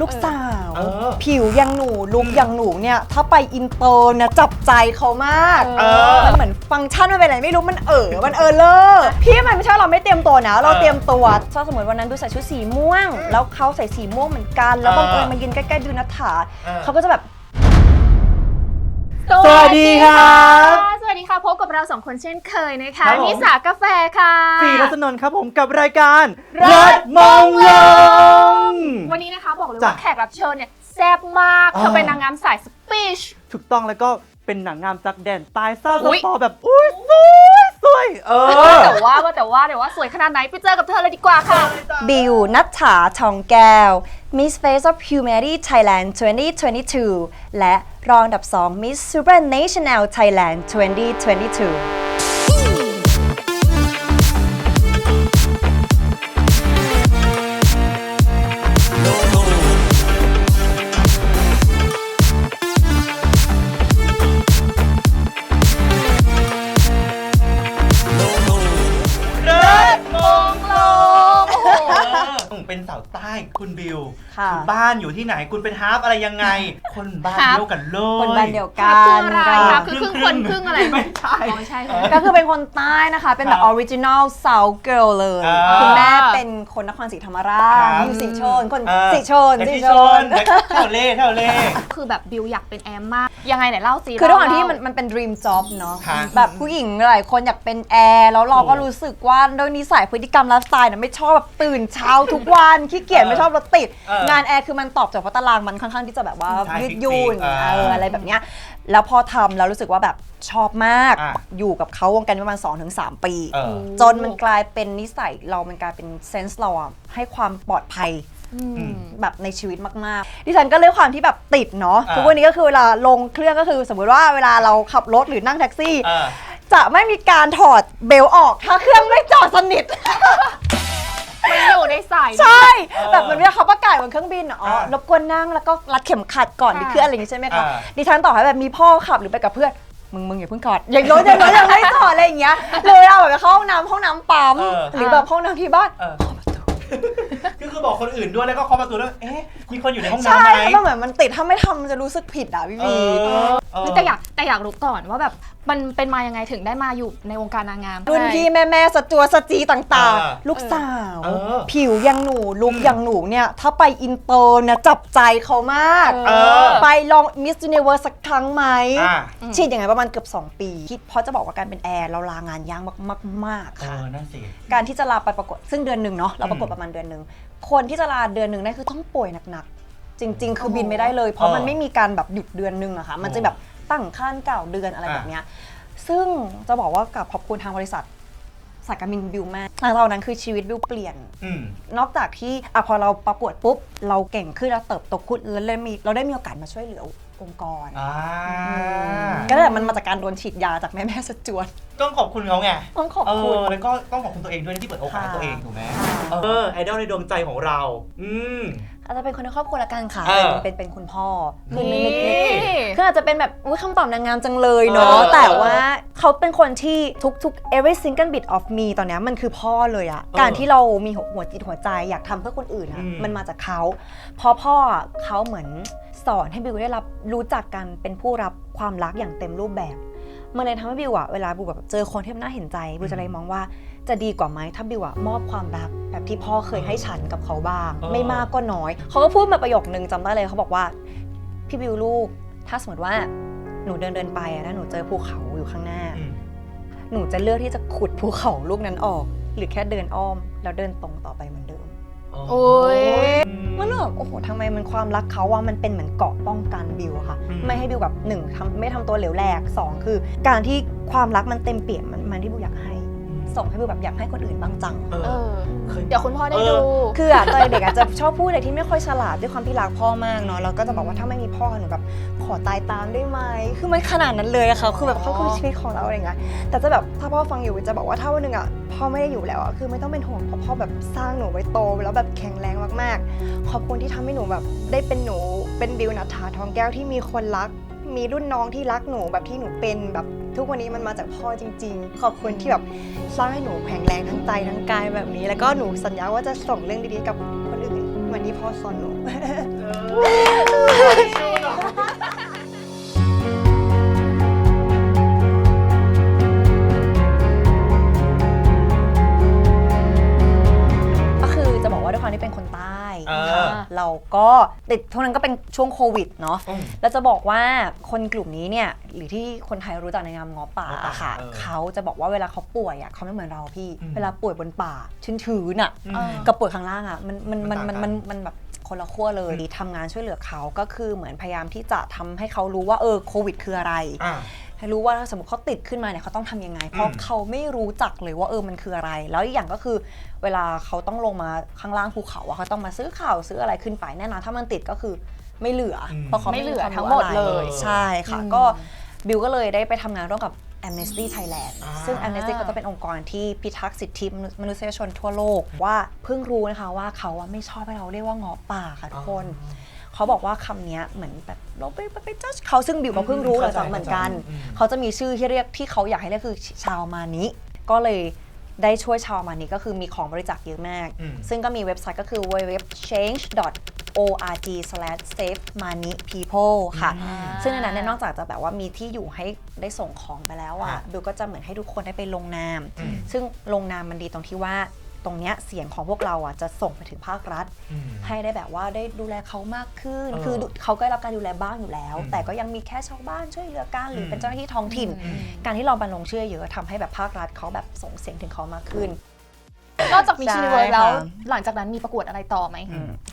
ลูกสาว เออ ผิวอยังหนูลุกอย่างหนูเนี่ย ถ้าไปอินเตอร์เนี่ยจับใจเขามาก เออ มันเหมือนฟังก์ชันมันเป็นอะไรไม่รู้มันเออมันเออเลอพี่มันไม่ใช่เราไม่เตรียมตัวนะ เราเออเตรียมตัวถ้าสมมติวันนั้นดูใส่ชุดสีม่วง แล้วเขาใส่สีม่วงเหมือนกัน แล้วบังเอิญมายืนใกล้ๆดูนัทธาเออ เขาก็จะแบบ สวัสดีครับ สวัสดีค่ะพบกับเราสองคนเช่นเคยนะคะครับผม นิสากาแฟค่ะสี่รัศนนท์ครับผมกับรายการเลิศมงลง วันนี้นะคะบอกเลยจ้ะว่าแขกรับเชิญเนี่ยแซ่บมากอ่าเธอเป็นนางงามสายสปีช ถูกต้องแล้วก็เป็นหนังงามจากแดนใตายซ่าสอุ๊ยปอร์แบบ อุ้ยสวยสวยเออ แต่ว่าว่าแต่ว่าแต่ว่าสวยขนาดไหนไปเจอกับเธอเลยดีกว่าค่ะ บิวนัทธาทองแก้ว Miss Face of Humanity Thailand 2022 และรองอันดับ 2 Miss Supranational Thailand 2022 คุณบิว ค่ะณบ้านอยู่ที่ไหนคุณเป็นฮาร์ฟอะไรยังไง คนบ้านฮาร์ฟ เดียวกันเลยคนบ้านเดียวคกัรับคือนอะไร ครับคือครึ่งคนครึ่งอะไรไม่ใช่ อ๋อไม่ใช่ค่ะ ก็คือเป็นคนใต้นะคะ เป็นแบบครัอบอริจินอล South Girl เลย อ่าคุณแม่เป็นคนนครศรีธรรมราครัชบอยู่สีชน คนเออสีชนแต่สีที่ชชนน แต่แถวเล่แถวเล่ คือแบบบิวอยากเป็นแอมมาก ยังไงไหนเล่าสิคือด้วยความเล่ที่มันมันเป็น dream job เนาะ ครับแบบผู้หญิงหลายคนอยากเป็นแอร์ แล้วเราก็ถูกรู้สึกว่าด้วยนิสัยพฤติกรรมไลฟ์สไตล์เนี่ยไม่ชอบแบบตื่นเช้าทุกวัน ขี้เกียจเออไม่ชอบรถติด เอองานแอร์คือมันตอบโจทย์เพราะตารางมันค่อนข้างที่จะแบบว่าใช่ยืดหยุ่นฟิกๆเอออะไรแบบเนี้ยแล้วพอทำแล้วรู้สึกว่าแบบชอบมาก อะ อยู่กับเขาวงการประมาณ2-3ปี เออ จนมันกลายเป็นนิสัยเรามันกลายเป็นเซนส์เราอะให้ความปลอดภัยอืม แบบในชีวิตมากๆ ดิฉันก็เลยความที่แบบติดเนาะอ่า ทุกวันนี้ก็คือเวลาลงเครื่องก็คือ สมมติว่าเวลาเราขับรถหรือนั่งแท็กซี่เออจะไม่มีการถอดเบลต์ออกถ้าเครื่องไม่จอดสนิท มันอยู่ในสาย ใช่เออแบบเหมือนเว องบินอะอ๋ออ่ารบกวนนั่งแล้วก็รัดเข็มขัดก่อนค่ะที่เครื่องอะไรอย่างงี้ใช่ไหมคะอ่า ดิฉันต่อให้แบบมีพ่อขับหรือไปกับเพื่อนมึงมึงอย่าเพิ่งถอดอย่างโน้นอย่างโน้นยังไม่ถอดอะไรอย่างเงี้ยเลยเวลาแบบไปเข้าห้องน้ำห้องน้ำปั๊มเออ หรือแบบห้องน้ำที่บ้านเออก็คือบอกคนอื่นด้วยแล้วก็เคาะประตูด้วยเอ๊ะมีคนอยู่ในห้องน้ำใช่ไหมเพราะมันเหมือนมันติดถ้าไม่ทำมันจะรู้สึกผิดอะพี่เอวีอเออแต่อยากแต่อยากรู้ก่อนว่าแบบมันเป็นมายังไงถึงได้มาอยู่ในวงการนางงามรุ่นพี่แม่แม่ๆสจวสจีต่างเออๆ ลูกสาว เออผิวอยังหนูลุกอย่างหนูเนี่ย ถ้าไปอินเตอร์เนี่ยจับใจเขามาก เอเออไปลองมิส s u น i เว r ร์สักครั้งไหม อะฉีดอย่างไรประมาณเกือบ 2 ปีคิดเพราะจะบอกว่าการเป็นแอร์เราลางานยากมากๆเอค่ะ อนั่นสิ การที่จะลาไปประกวดซึ่งเดือนหนึ่งเนาะเราประกวดอืมประมาณเดือนหนึ่งคนที่จะลาเดือนหนึ่งได้คือต้องป่วยหนักๆ จริง ๆ คือบินไม่ได้เลย เพราะเออมันไม่มีการแบบหยุดเดือนหนึ่งอะค่ะ มันจะแบบ ตั้งขั้นเก่าเดือนอะไรอะแบบเนี้ยซึ่งจะบอกว่ากับขอบคุณทางบริษัทสายการบินบิวมากหลังจากนั้นคือชีวิตบิวเปลี่ยน อืม นอกจากที่อะพอเราประกวดปุ๊บ เราเก่งขึ้นเราเติบโตขึ้นแล้วเราได้มีเราได้มีโอกาสมาช่วยเหลือองค์กร อ่าก็แต่มันมาจากการโดนฉีดยาจากแม่แม่ๆสจวดต้องขอบคุณเขาไงต้องขอบเอคุณ อแล้วก็ต้องขอบคุณตัวเองด้วยนะที่เปิดโอกาสให้ค่ะตัวเองถูกไหมค่ะ เออไอดอลในดวงใจของเรา อืม อาจจะเป็นคนในครอบครัวละกันค่ะ เออเป็นเป็นเป็นคุณพ่อคือนี่ในในในคืออาจจะเป็นแบบอุ้ยคำตอบนางงามจังเลยเนาะเออแต่ว่าเขาเป็นคนที่ทุกๆ every single bit of me ตอนเนี้ยมันคือพ่อเลยอะเออการที่เรามีหัวหัวจิตหัวใจอยากทำเพื่อคนอื่นอะอืม มันมาจากเขาเพราะพ่ออะเขาเหมือนสอนให้บิวได้รับรู้จักกันเป็นผู้รับความรักอย่างเต็มรูปแบบ มันเลยทำให้บิวอะเวลาบิวแบบเจอคนที่มันน่าเห็นใจบิวจะเลยมองว่า จะดีกว่าไหมถ้าบิวอะมอบความรักแบบที่พ่อเคยให้ฉันกับเขาบ้าง เออ ไม่มากก็น้อย เขาก็พูดมาประโยคนึงจำได้เลยเขาบอกว่า พี่บิวลูก ถ้าสมมติว่าหนูเดินเดินไปอะแล้วหนูเจอภูเขาอยู่ข้างหน้า อืมหนูจะเลือกที่จะขุดภูเขาลูกนั้นออก หรือแค่เดินอ้อม แล้วเดินตรงต่อไปเหมือนเดิม โอ้ย มันแบบโอ้โหทำไมมันความรักเขาว่ามันเป็นเหมือนเกราะป้องกันบิวอะค่ะ อืม ไม่ให้บิวแบบหนึ่งทำไม่ทำตัวเหลวแหลกสองคือ การที่ความรักมันเต็มเปี่ยมมันมันที่บิวอยากให้ ส่งให้บิวแบบอยากให้คนอื่นบ้างจัง เอเออ อ เคย เดี๋ยวคุณพ่อได้เออดู คืออะตอนเด็กอะจะชอบพูดอะไรที่ไม่ค่อยฉลาดด้วยความที่รักพ่อมากเนาะเราก็จะบอกว่าถ้าไม่มีพ่อหนูแบบขอตายตามได้ไหมคือมันขนาดนั้นเลยอะค่ะคือแบบเขาคือชีวิตของเราอะไรเงี้ยแต่จะแบบถ้าพ่อฟังอยู่จะบอกว่าถ้าวันหนึ่งอะพ่อไม่ได้อยู่แล้วอะคือไม่ต้องเป็นห่วงเพราะพ่อแบบสร้างหนูไว้โตแล้วแบบแข็งแรงมากๆ ขอบคุณที่ทำให้หนูแบบได้เป็นหนูเป็นบิวนัทธาทองแก้วที่มีคนรัก มีรุ่นน้องที่รักหนูแบบที่หนูเป็นแบบ ทุกวันนี้มันมาจากพ่อจริง ๆ ขอบคุณที่แบบสร้างให้หนูแข็งแรงทั้งใจทั้งกายแบบนี้ แล้วก็หนูสัญญาว่าจะส่งเรื่องดีๆกับคนอื่นวันนี้พ่อสอนหนู ก็ติดช่วงนั้นก็เป็นช่วงโควิดเนาะอืม แล้วจะบอกว่าคนกลุ่มนี้เนี่ยหรือที่คนไทยรู้จักในนามง้อป่าง้อป่าค่ะเออเขาจะบอกว่าเวลาเขาป่วยอะเขาไม่เหมือนเราพี่ อืม เวลาป่วยบนป่าชื้นๆอะ อืมเออกับป่วยข้างล่างอะมันมันมันมัมันนมันต่างกันมันแบบคนละขั้วเลยทำงานช่วยเหลือเขาก็คือเหมือนพยายามที่จะทำให้เขารู้ว่าเออโควิด คืออะไร อ่า ให้รู้ว่าถ้าสมมติเขาติดขึ้นมาเนี่ยเขาต้องทำยังไง เพราะอืมเขาไม่รู้จักเลยว่าเออมันคืออะไร แล้วอีกอย่างก็คือ เวลาเขาต้องลงมาข้างล่างภูเขาอะเขาต้องมาซื้อข่าวซื้ออะไรขึ้นไปแน่นอนถ้ามันติดก็คือไม่เหลืออม เพราะเขาไม่เหลือควาทั้งหมดรู้ะไรเลย ใช่ค่ะอืมก็บิวก็เลยได้ไปทำงานร่วมกับ Amnesty Thailand อ่า ซึ่ง Amnesty ก็จะเป็นองค์กรที่พิทักษ์สิทธิมนุษยชนทั่วโลกว่าเพิ่งรู้นะคะว่าเขาอะไม่ชอบให้เราเรียกว่าเงาะป่าค่ะทุกคน เขาบอกว่าคำเนี้ยเหมือนแบบเราไปไปไปจัดเขาซึ่งบิวก็เพิ่งรู้หลังจากเหมือนกันอืมเขาจะมีชื่อที่เรียกที่เขาอยากให้เรียกคือชาวมานิก็เลยได้ช่วยชาวมานิก็คือมีของบริจาคเยอะมากอืมซึ่งก็มีเว็บไซต์ก็คือ www.change.org/save money people ค่ะอ่าซึ่งในนั้นเนี่ยนอกจากจะแบบว่ามีที่อยู่ให้ได้ส่งของไปแล้วอะอะบิวก็จะเหมือนให้ทุกคนได้ไปลงนามอืมซึ่งลงนามมันดีตรงที่ว่า ตรงเนี้ยเสียงของพวกเราอะจะส่งไปถึงภาครัฐ อืม ให้ได้แบบว่าได้ดูแลเขามากขึ้น เออคือเขาก็ได้รับการดูแลบ้างอยู่แล้ว อืมแต่ก็ยังมีแค่ชาวบ้านช่วยเหลือกันหรืออม เป็นเจ้าหน้าที่ท้องถิ่น อืม การที่เราบันลงเชื่อเยอะทำให้แบบภาครัฐเขาแบบส่งเสียงถึงเขามากขึ้น นอกจากมีใช่ชินิเวิร์แล้วค่ะหลังจากนั้นมีประกวดอะไรต่อไหม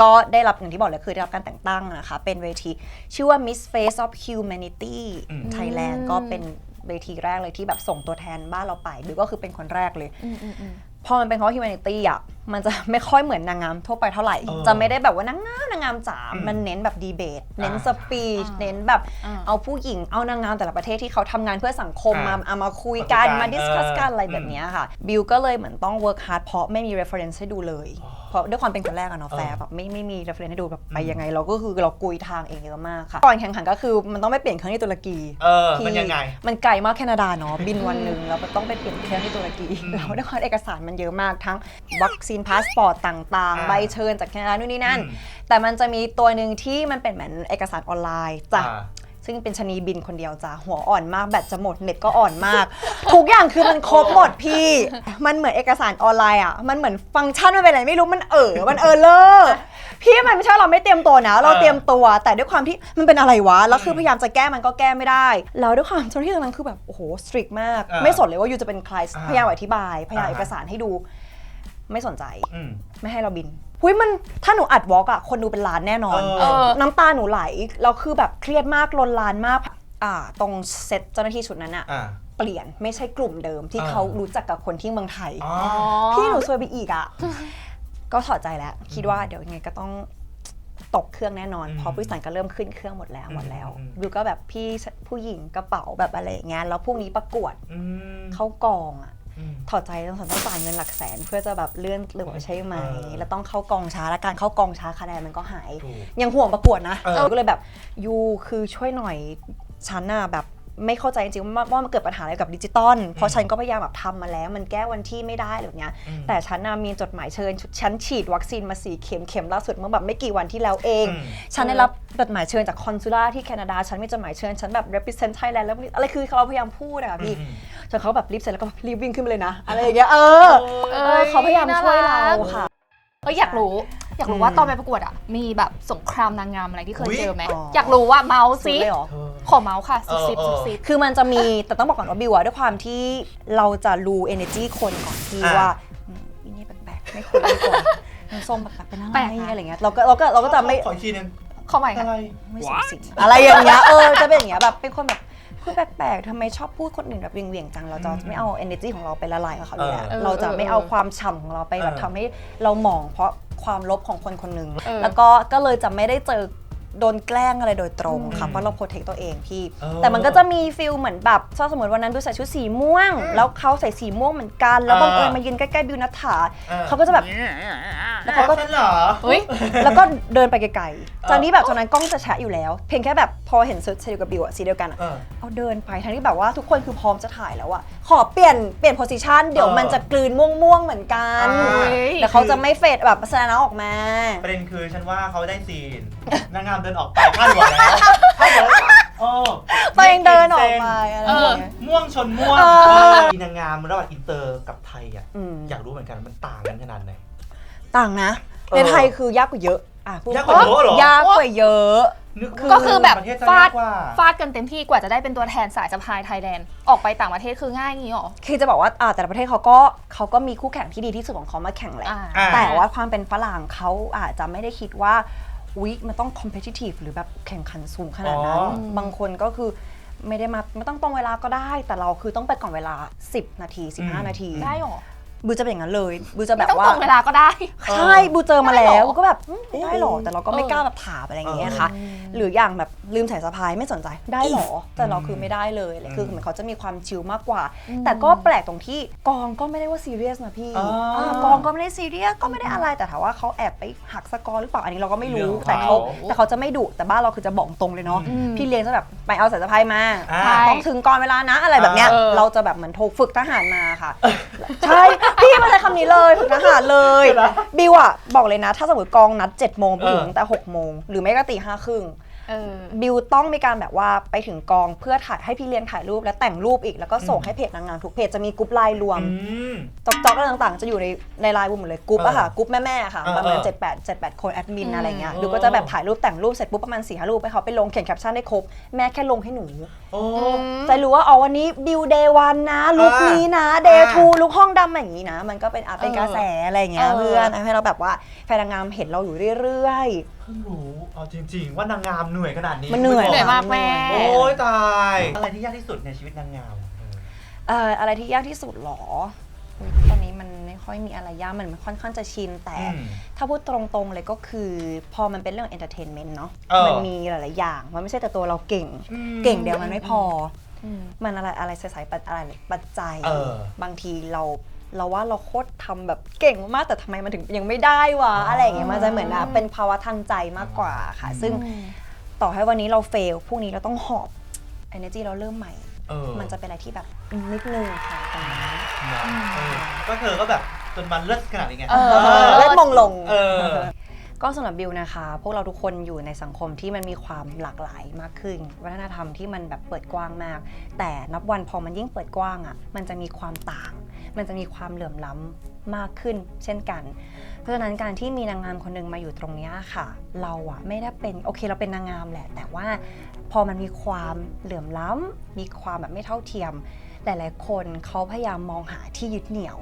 ก็ได้รับอย่างที่บอกเลยคือได้รับการแต่งตั้งนะคะ เป็นเวที ชื่อว่า Miss Face of Humanity อืม Thailand อืม ก็เป็นเวทีแรกเลยที่แบบส่งตัวแทนบ้านเราไปบิวก็คือเป็นคนแรกเลย อืมอืมอืม พอมันเป็นคำว่า humanity อะ มันจะไม่ค่อยเหมือนนางงามทั่วไปเท่าไหร่ เออจะไม่ได้แบบว่านางงามนางงามจ๋า อืมมันเน้นแบบดีเบต เน้นอ่าสปีชอ่าเน้นแบบอ่า เอาผู้หญิง เอานางงามแต่ละประเทศที่เขาทำงานเพื่อสังคมอ่ามาเอามาคุยกัน มาคุยกันมาดิสคัสกันเออออะไรแบบเนี้ยค่ะ บิวก็เลยเหมือนต้อง work hard เพราะไม่มี reference ให้ดูเลย เพราะด้วยความเป็นคนแรกอะเนาะเออแฟร์แบบไม่ไม่มี reference ให้ดูแบบไปอืม ยังไง เราก็คือเรากุยทางเองเยอะมากค่ะ ก่อนแข่งขันก็คือมันต้องไปเปลี่ยนเครื่องที่ตุรกี เออ ที่มันยังไง มันไกลมากแคนาดาเนาะบินวันหนึ่งแล้วมันต้องไปเปลี่ยนเครื่องที่ตุรกีอืม แล้วด้วยความเอกสารมันเยอะมากทั้งวัคซีนพาสปอร์ตต่างๆ อ่าใบเชิญจากแคนาดานู่นนี่นั่น อืม แต่มันจะมีตัวหนึ่งที่มันเป็นเหมือนเอกสารออนไลน์จ้ะ อ่า ซึ่งเป็นชะนีบินคนเดียวจ้ะหัวอ่อนมากแบตจะหมดเน็ตก็อ่อนมาก ทุกอย่างคือมันครบหมดพี่ มันเหมือนเอกสารออนไลน์อะมันเหมือนฟังก์ชันมันเป็นอะไรไม่รู้มันเออมันเออเลอพี่มันไม่ใช่ว่าเราไม่เตรียมตัวนะ เราเออเตรียมตัวแต่ด้วยความที่มันเป็นอะไรวะแล้วคือพยายามจะแก้มันก็แก้ไม่ได้แล้วด้วยความเจ้าหน้าที่ตรงนั้นคือแบบโอ้โหสตรีกมากเออไม่สนเลยว่ายูจะเป็นใครอ่า พยายามอธิบายพยายามอ่าเอกสารให้ดู ไม่สนใจ อืม ไม่ให้เราบินหุยมันถ้าหนูอัดวอล์กอะคนดูเป็นล้านแน่นอน เออ น้ำตาหนูไหลเราคือแบบเครียดมากลนลานมาก อ่า ตรงเซตเจ้าหน้าที่ชุดนั้นอะอ่า เปลี่ยนไม่ใช่กลุ่มเดิมที่อ่า เขารู้จักกับคนที่เมืองไทย อ๋อ พี่หนูซวยไปอีกอะก็ถอดใจแล้ว คิดว่าเดี๋ยวยังไงก็ต้องตกเครื่องแน่นอนอืมเพราะบริษัทก็เริ่มขึ้นเครื่องหมดแล้วหมดแล้วอืม บิวก็แบบพี่ผู้หญิงกระเป๋าแบบอะไรอย่างเงี้ยแล้วพรุ่งนี้ประกวดอืม เข้ากองอะอืม ถอดใจต้องต้องจ่ายเงินหลักแสน เพื่อจะแบบเลื่อนหรือว่าใช่ไหมเออแล้วต้องเข้ากองช้าและการเข้ากองช้าคะแนนมันก็หายถูกยังห่วงประกวดนะเออเออก็เลยแบบยูคือช่วยหน่อยฉันน่ะแบบ ไม่เข้าใจจริงๆว่าว่ามันเกิดปัญหาอะไรกับดิจิตอลเพราะฉันก็พยายามแบบทำมาแล้ว มันแก้วันที่ไม่ได้อะไรแบบเนี้ยอืมแต่ฉันน่ะมีจดหมายเชิญฉันฉีดวัคซีนมาสี่เข็มเข็มล่าสุดเมื่อแบบไม่กี่วันที่แล้วเอง อืม ฉันได้รับจดหมายเชิญจากคอนซูล่าที่แคนาดาฉันมีจดหมายเชิญฉันแบบ represent Thailand แล้วอะไรคือเราพยายามพูดอะพี่อืมจนเขาแบบรีบเสร็จแล้วก็รีบวิ่งขึ้นไปเลยนะอะไรอย่างเงี้ยเออเออเขาพยายามช่วยเราค่ะ เอออยากรู้ อยากรู้ว่าตอนไปประกวดอะมีแบบสงครามนางงามอะไรที่เคยอุ๊ยเจอไหมอ๋อออยากรู้ว่าเมาส์ซิสุดเลยเหรอเธอขอเมาส์ค่ะสุดซิบเออสุดซิบ คือมันจะมีแต่ต้องบอกก่อนว่าบิวอะด้วยความที่เราจะรู้ energy คนก่อนที่อะว่าอืมอีนี่แปลกๆไม่คุยดีกว่าน้ำส้มแปลกๆเป็นอะไรแปลกนะ อะไรเงี้ยเราก็เราก็เราก็จะไม่ขออีกทีหนึงขอใหม่ค่ะ อะไร ไม่สูงสิงอะไรอย่างเงี้ยเออจะเป็นอย่างเงี้ยแบบเป็นคนแบบพูดแปลกๆทำไมชอบพูดคนอื่นแบบเวียงๆจังเราจะอืมไม่เอา energy ของเราไปละลายกับเขาอยู่แล้วเออเราจะไม่เอาความฉ่ำของเราไปแบบเออ ทำให้เราหมองเพราะ ความลบของคนคนหนึ่งเออ แล้วก็ก็เลยจะไม่ได้เจอ โดนแกล้งอะไรโดยตรงค่ะอืมเพราะเราโปรเทคตัวเองพี่ เออแต่มันก็จะมีฟิลเหมือนแบบถ้าสมมติวันนั้นบิวใส่ชุดสีม่วง แล้วเขาใส่สีม่วงเหมือนกัน แล้วบังเอิญมายืนใกล้ๆบิวนัทธาเออ เขาก็จะแบบ แล้วเขาก็ ฉันเหรอ เฮ้ย แล้วก็เดินไปไกลๆ จากนี้แบบตอนนั้นกล้องจะแชะอยู่แล้ว เพียงแค่แบบพอเห็นเซตเซลกับบิวอะสีเดียวกันอะเออ เอาเดินไปทั้งที่แบบว่าทุกคนคือพร้อมจะถ่ายแล้วอะขอเปลี่ยนเปลี่ยนโพสิชันเดี๋ยวเออมันจะกลืนม่วงๆเหมือนกันอ่าแต่เขาจะไม่เฟดแบบแสดงออกมา ประเด็นคือฉันว่าเขาได้ซีน นางงามเดินออกไปพาดหัวแล้วพาดหัวแล้วโอ้ตัวเองเดินออกไปอะไรอย่างเงี้ย ม่วงชนม่วงเออ เออมีนางงามระหว่างอินเตอร์กับไทยอะอืมอยากรู้เหมือนกันมันต่างกันขนาดไหน ต่างนะ เออในไทยคือยากกว่าเยอะอะพูดยากกว่าเยอะเหรอ ยากกว่าเยอะ นึก็คือแบบประเทศจะฟาดยกกว่า ฟาดกันเต็มที่กว่าจะได้เป็นตัวแทนสายสะพายไทยแลนด์ออกไปต่างประเทศคือง่ายงี้หรอคือจะบอกว่าอ่าแต่ละประเทศเขาก็เขาก็มีคู่แข่งที่ดีที่สุดของเขามาแข่งแหละ อ่าอ่าแต่ว่าความเป็นฝรั่งเขาอาจจะไม่ได้คิดว่า วิมันต้อง competitive หรือแบบแข่งขันสูงขนาดนั้นอ๋อบางคนก็คือไม่ได้มาไม่ต้องตรงเวลาก็ได้ แต่เราคือต้องไปก่อนเวลา 10 นาที 15 นาที ได้หรอ บูจะเป็นอย่างนั้นเลยบูจะแบไม่บต้องว่าตรงเวลาก็ได้ใช่บูเจอมาได้แล้เหรวอก็แบบอืมได้หรอแต่เราก็ไม่เออกล้าแบบถามอะไรอย่างเงี้ยเออค่ะ หรืออย่างแบบลืมใส่สะพายไม่สนใจได้หรอแต่เราอืมคือไม่ได้เลยอะไรคืออืมเหมือนเขาจะมีความชิลมากกว่าอืมแต่ก็แปลกตรงที่กองก็ไม่ได้ว่าซีเรียสนะพี่อ๋ออ่ากองก็ไม่ได้ซีเรียสก็ไม่ได้อะไรแต่ถามว่าเขาแอบไปหักสกอร์หรือเปล่าอันนี้เราก็ไม่รู้เรื่องของแต่เขาเขาแต่เขาจะไม่ดุแต่บ้านเราคือจะบอกตรงเลยเนาะอืมพี่เลี้ยงจะแบบไปเอาสายสะพายมาอ่าใช่ต้องถึงก่อนเวลานะอะไรแบบเนี้ยเออเราจะแบบเหมือนโทรฝึกทหารมาค่ะใช่ พี่มาใช้คำนี้เลยฝึกทหารเลยเดี๋ยวนะบิวอะบอกเลยนะ ถ้าสมมติกองนัด7จ็ดโมงไปถึงเออตั้งแต่หกโมงหรือไม่ก็ตีห้าครึ่งเออ บิวต้องมีการแบบว่าไปถึงกองเพื่อถ่ายให้พี่เลี้ยงถ่ายรูปและแต่งรูปอีกแล้วก็ส่งให้เพจนางงามทุกเพจจะมีกรุ๊ปไลน์รวมอืมจ็อกจ็อกอะไรต่างๆ จะอยู่ในในไลน์บุมหมดเลยกรุ๊ปอะค่ะเออกรุ๊ปแม่ๆค่ะเออประมาณเออ7 8 7 8 คนแอดมินอืมอะไรเงี้ยเออบิวก็จะแบบถ่ายรูปแต่งรูปเสร็จปุ๊บประมาณ4ี่ห้ารูปไปเขาไปลงเขียนแคปชั่นได้ครบแม่แค่ลงให้หนูโอ้จะรู้ว่าอ๋อวันนี้บิวเดย์วันนะลุคอ่านี้นี้นะเดย์อ่าทูลุคห้องดำอย่างนี้นะ มันก็เป็นอะเป็นเออกระแสอะไรอย่างเงี้ยเออเพื่อนให้เราแบบว่าแฟนนางงามเห็นเราอยู่เรื่อยเพิ่งรู้ เอาจริงๆว่านางงามเหนื่อยขนาดนี้มันเหนื่อยเหนื่อยมากแม่ โอ้ยตาย อะไรที่ยากที่สุดในชีวิตนางงามเออๆเอ่ออะไรที่ยากที่สุดหรออุ๊ยตอนนี้มันไม่ค่อยมีอะไรยากมันค่อนข้างจะชินแต่ อืม ถ้าพูดตรงๆเลยก็คือ พอมันเป็นเรื่องเอนเตอร์เทนเมนต์เนาะเออ มันมีหลายๆอย่าง มันไม่ใช่แต่ตัวเราเก่ง อืม เก่งเดียวมันไม่พออืมมันอะไรอะไรใส่ๆปัจอะไรปัจจัย เออบางทีเรา เราว่าเราโคตรทำแบบเก่งมากแต่ทำไมมันถึงยังไม่ได้วะอะไรอย่างเงี้ยมันจะเหมือนแบบเป็นภาวะทางใจมากกว่าค่ะ ซึ่งต่อให้วันนี้เราเฟลพรุ่งนี้เราต้องหอบ energy เราเริ่มใหม่ เออมันจะเป็นอะไรที่แบบนิดนึงค่ะตรงนี้เนอะเออก็เธอก็แบบจนมันเลิศขนาดนี้ไง เออเล่นมงลง เออ ก็สำหรับบิวนะคะ พวกเราทุกคนอยู่ในสังคมที่มันมีความหลากหลายมากขึ้น วัฒนธรรมที่มันแบบเปิดกว้างมาก แต่นับวันพอมันยิ่งเปิดกว้างอะ่ะมันจะมีความต่าง มันจะมีความเหลื่อมล้ำมากขึ้น เช่นกัน เพราะฉะนั้นการที่มีนางงามคนหนึ่งมาอยู่ตรงนี้ค่ะ เราอะไม่ได้เป็นโอเคเราเป็นนางงามแหละ แต่ว่าพอมันมีความเหลื่อมล้ำมีความแบบไม่เท่าเทียม หลาย ๆ คนเขาพยายามมองหาที่ยึดเหนี่ยว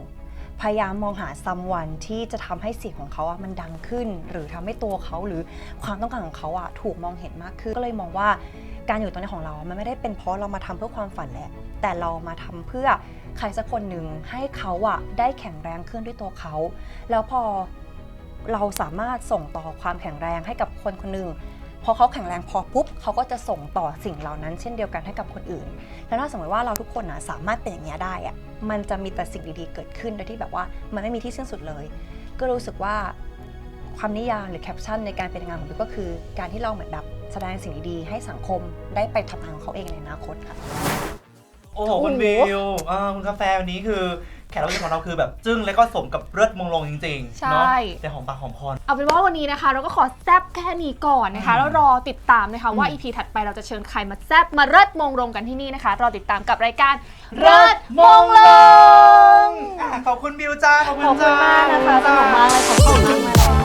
พยายามมองหาซัมวันที่จะทำให้เสียงของเขาอะมันดังขึ้น หรือทำให้ตัวเขาหรือความต้องการของเขาอะถูกมองเห็นมากขึ้น ก็เลยมองว่าการอยู่ตรงนี้ของเรา มันไม่ได้เป็นเพราะเรามาทำเพื่อความฝันแหละ แต่เรามาทำเพื่อ ใครสักคนหนึ่งให้เขาอะได้แข็งแรงขึ้นด้วยตัวเขา แล้วพอเราสามารถส่งต่อความแข็งแรงให้กับคนคนหนึ่งพอเขาแข็งแรงพอปุ๊บเขาก็จะส่งต่อสิ่งเหล่านั้น เช่นเดียวกันให้กับคนอื่น แล้วถ้าสมมติว่าเราทุกคนนะสามารถเป็นอย่างนี้ยได้อะมันจะมีแต่สิ่งดีๆเกิดขึ้นโดยที่แบบว่ามันไม่มีที่สิ้นสุดเลย ก็รู้สึกว่าความนิยามหรือแคปชั่นในการเป็นงานของบิวก็คือ การที่เราเหมือนแบบแสดงสิ่งดีๆให้สังคมได้ไปทำงานของเขาเองในอนาคตค่ะ โอ้โหคุณบิวอ่าคุณกาแฟวันนี้คือแขกรับเชิญของเราคือแบบจึ้งและก็สมกับเลือดมงลงจริงๆใช่เนาะแต่หอมปากหอมคอ เอาเป็นว่าวันนี้นะคะ เราก็ขอแซบแค่นี้ก่อนนะคะ อืมแล้วรอติดตามนะคะ ว่า อืม EP ถัดไปเราจะเชิญใครมาแซบมาเลิศมงลงกันที่นี่นะคะ รอติดตามกับรายการเลิศมงลง อะขอบคุณบิวจ้าขอบคุณขอบคุจ้า ณมากนะคะสนุกมากเลยขอบคุณมากเลย